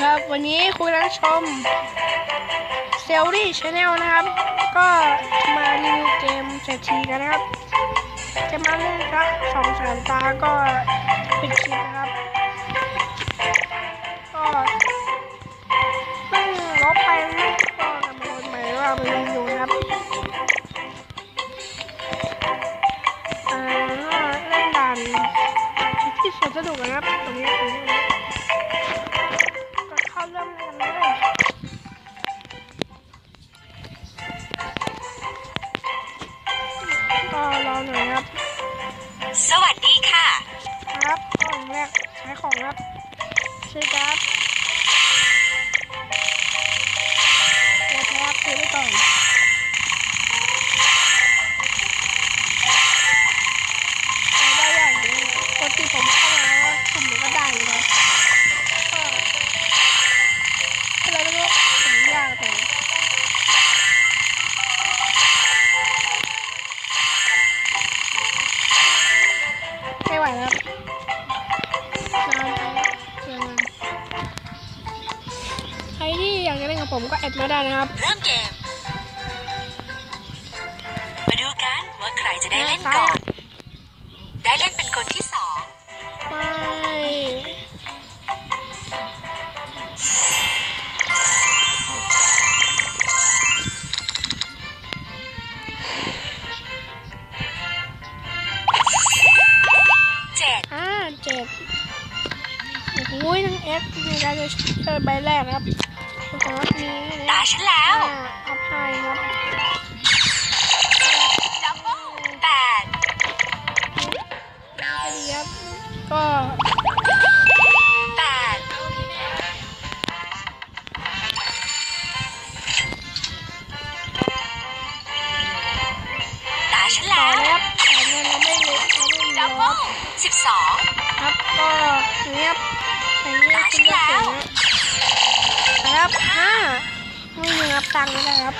ครับ วันนี้คุณกำลังชมเซลลี่ชาแนลนะครับ ก็มารีวิวเกมเศรษฐีกันนะครับ จะมาเล่นสักสองแสนตาก็ปิดคลิปนะครับ ก็เพิ่งลบไปนะก็กำลังโหลดใหม่ว่ามารีวิวนะครับอ่าเล่นด่านที่สนสนุกนะครับตรงนี้ตรงนี้ ซื้อครับโอเคครับซื้อไปก่อนได้อย่างนี้ปกติผมเข้ามาแล้วสุ่มก็ได้เลยครับก็อะไรไม่รู้ผมยากแต่ไม่ไหวแล้ว ผมก็แอดมาได้นะครับ เริ่มเกม มาดูกันว่าใครจะได้เล่นก่อน ได้เล่นเป็นคนที่สองไปเจ็ดอ่าเจ็ดโอ้ยทั้งเอฟมีการจะเจอใบแรกครับ นะครับมีตาฉันแล้วอ่าอัพไฮครับดับเบิลแปดก็ดีครับ ก็แปดตาฉันต่อแล้วเลยครับแต่เงินเราไม่รู้เราไม่มีดัแล้บวเบิลสิบสองครับ ก็อย่างเงี้ยครับ ไม่มีครับตังค์ไม่ได้ครับ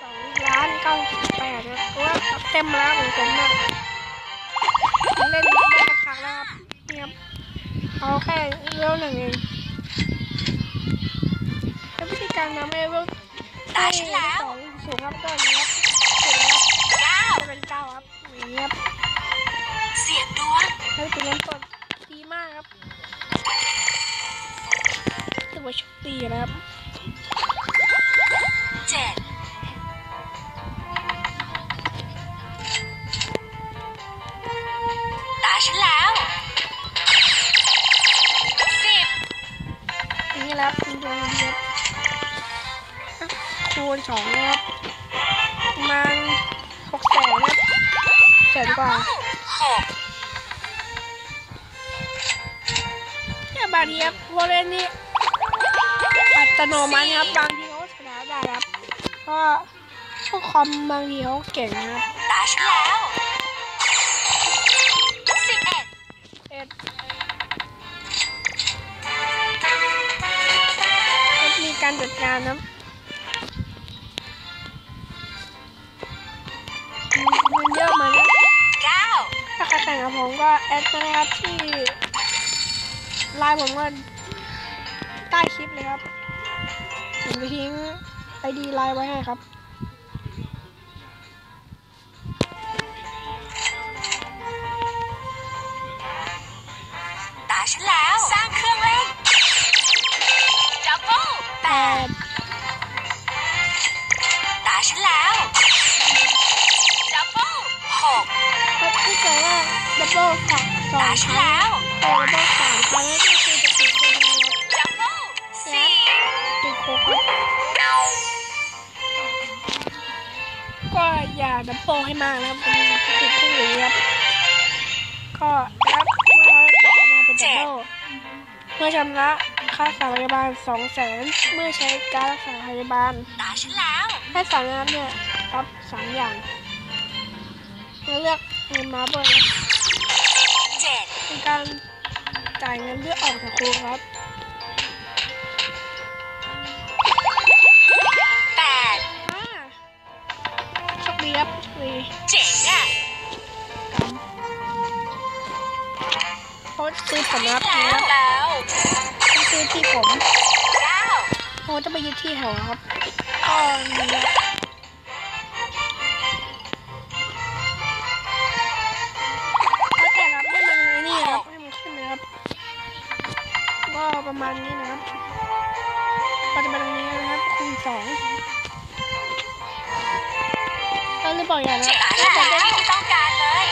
สองล้านเก้าแปดนะเพราะว่าเต็มแล้วของผมเนี่ยเล่นได้สักพักแล้วครับนี่ครับเอาแค่เรื่องหนึ่งเองแล้ววิธีการทำให้เรื่องตาฉันแล้วสองสูงครับก็อย่างนี้ครับสูงครับเก้าจะเป็นเก้าครับอย่างนี้ครับเสียงดวงให้เป็นน้ำต้นดีมากครับ ถือว่าโชคดีนะครับเจ็ดตาฉันแล้วสิบอย่างนี้แหล้วคุณดวงดีครับอะคูณสองนะครับประมาณหกแสนครับแสนกว่าหกเนี่ยบางทีครับพวกเล่นนี่ อัตโนมัติครับบางทีเขาก็ชนะได้ครับเพราะพวกคอมบางทีเขาเก่งนะครับตาฉันแล้วสิบเอ็ดเอ็ดเอ็ดมีการจัดการนะมันเยอะมานะเก้าถ้าใครแข่งกับผมก็แอดมานะครับที่ไลน์ผมก็ใต้คลิปเลยครับ ผมจะทิ้งไอดีไลน์ไว้ให้ครับ ตาฉันแล้ว สร้างเครื่องเล่นดับเบิลแปแปดดตาฉันแล้วดับเบิลหก ครับถ้าเกิดว่าดับเบิลสองสอตางฉันครั้ง อย่าดับเบิลให้มากนะครับมันจะติดคู่อย่างนี้ครับก็รับเมื่อต่อมาเป็นดับเบิลเมื่อชำระค่ารักษาพยาบาลสองแสนเมื่อใช้การรักษาพยาบาลตาฉันแล้วแค่สามนัดเนี่ยครับสามอย่างแล้วเลือกเงินมาเบิร์นะเจ็ดเป็นการจ่ายเงินเพื่อออกจากคุกครับ โชคดีครับโชคดีเจ๋งอะกซื้อผมนะครับแล้นี่วครับแล้วเขาซื้อที่ผมเก้าเขาจะไปยึดที่แถวครับก็นี่ครับแล้วแต่ครับให้มันไอ้นี่ครับให้มันขึ้นนะครับก็ประมาณนี้นะครับ ก็จะเป็นตรงนี้นะครับคูณสอง ก็เลยบอกอย่างนะตาถ้าฉันเกิดได้แล้วที่ต้องการเลย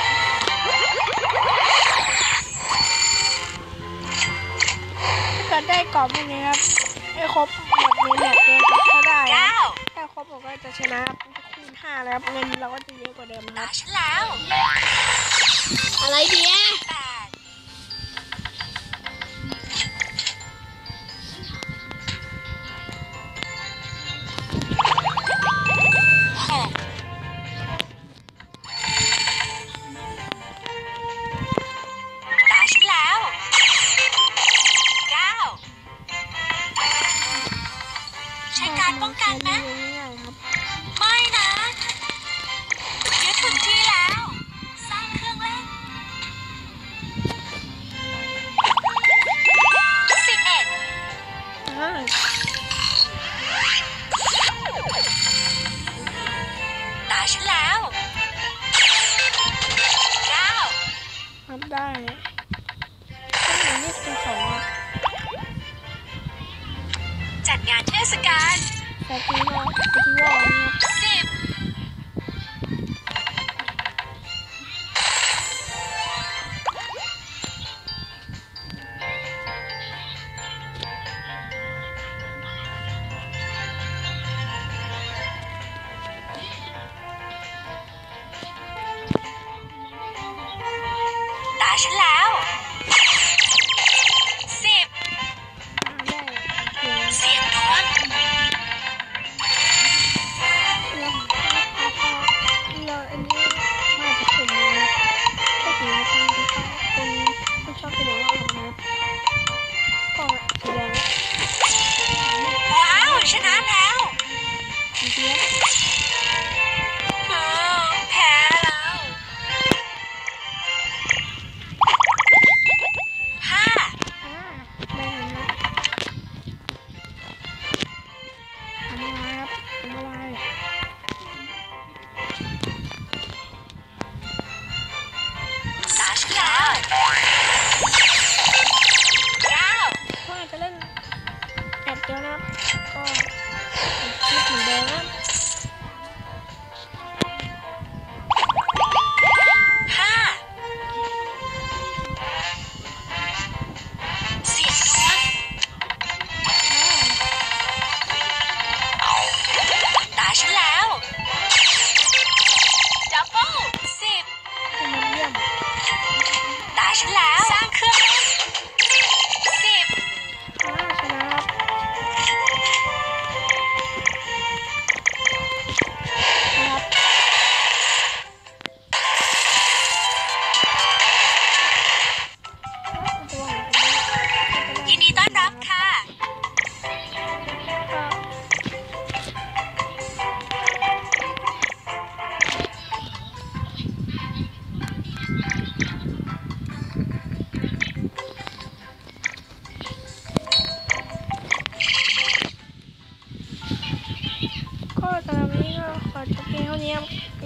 ถ้าเกิดได้กรอบพวกนี้ครับให้ครบหมดในแมตช์เลยครับก็ได้ครัเก้าบถ้าครบผมก็จะชนะครับมันจะคูณห้าแล้วครับเงินเราก็จะเยอะกว่าเดิมนะคตารับฉันแล้ว อะไรดีอะ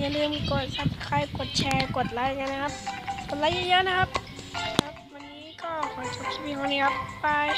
อย่าลืมกด subscribe กดแชร์กดไลค์กันนะครับ กดไลค์เยอะๆนะครับ ครับ วันนี้ก็ขอจบคลิปเพียงเท่านี้ครับบาย